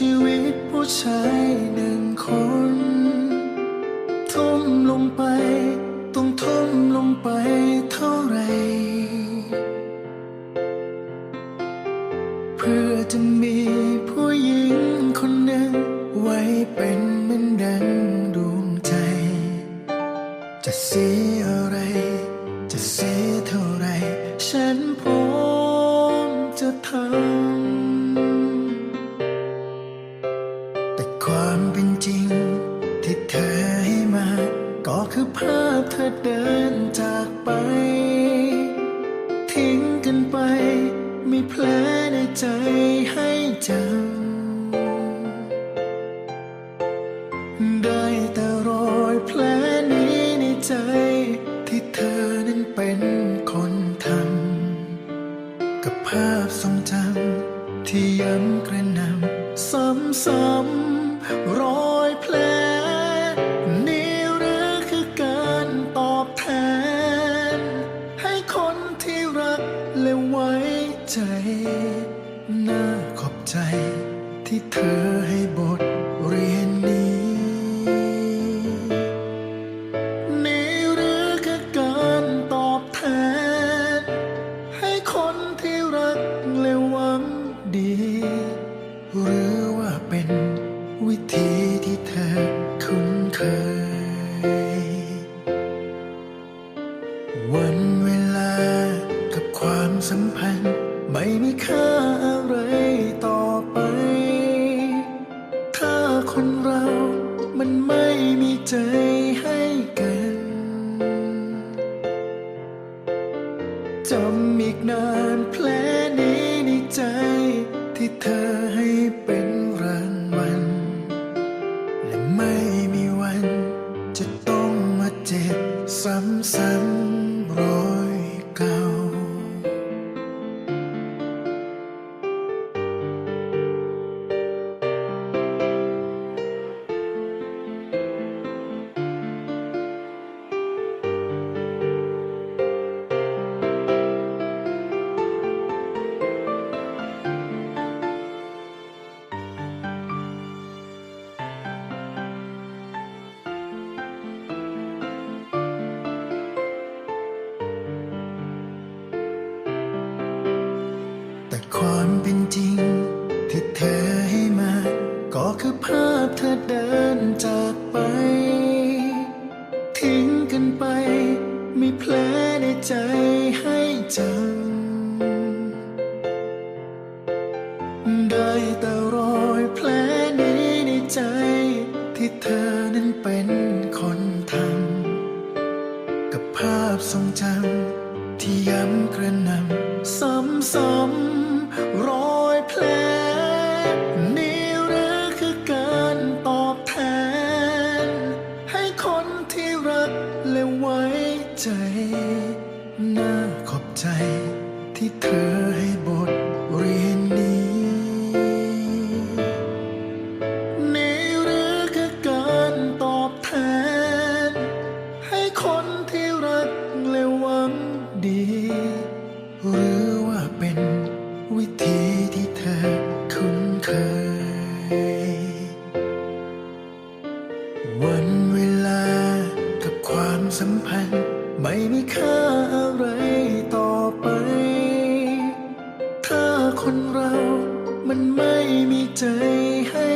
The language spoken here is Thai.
ชีวิตผู้ชายหนึ่งคน ทุ่มลงไป ต้องทุ่มลงไปเท่าไร เพื่อจะมีผู้หญิงคนหนึ่ง ไว้เป็นเหมือนดังดวงใจ จะเสียอะไร จะเสียเท่าไหรฉันพร้อมจะทำ ก็คือภาพเธอเดินจากไป ทิ้งกันไปมีแผลในใจให้จำได้แต่รอยแผลนี้ในใจ ที่เธอนั้นเป็นคนทำกับภาพทรงจำที่ย้ำกระหนำซ้ำๆรอ น่าขอบใจที่เธอให้บทเรียนนี้ นี่หรือคือการตอบแทน ให้คนที่รักและหวังดี หรือว่าเป็นวิธีที่เธอคุ้นเคย วันเวลากับความสัมพันธ์ ไม่มีค่าอะไรต่อไป ถ้าคนเรามันไม่มีใจให้กัน จำอีกนานแผลนี้ในใจ ที่เธอให้เป็นรางวัล และไม่มีวันจะต้องมาเจ็บซ้ำๆ เป็นจริง ที่เธอให้มา ก็คือภาพเธอเดินจากไป ทิ้งกันไป มีแผลในใจให้จำได้แต่รอยแผลนี้ในใจ ที่เธอนั้นเป็นคนทำกับภาพทรงจำที่ย้ำกระหนำซ้ำๆ รอยแผลนี่หรือคือการตอบแทน ให้คนที่รักและไว้ใจ น่าขอบใจที่เธอให้ พัน ไม่มีค่าอะไรต่อไป ถ้าคนเรามันไม่มีใจให้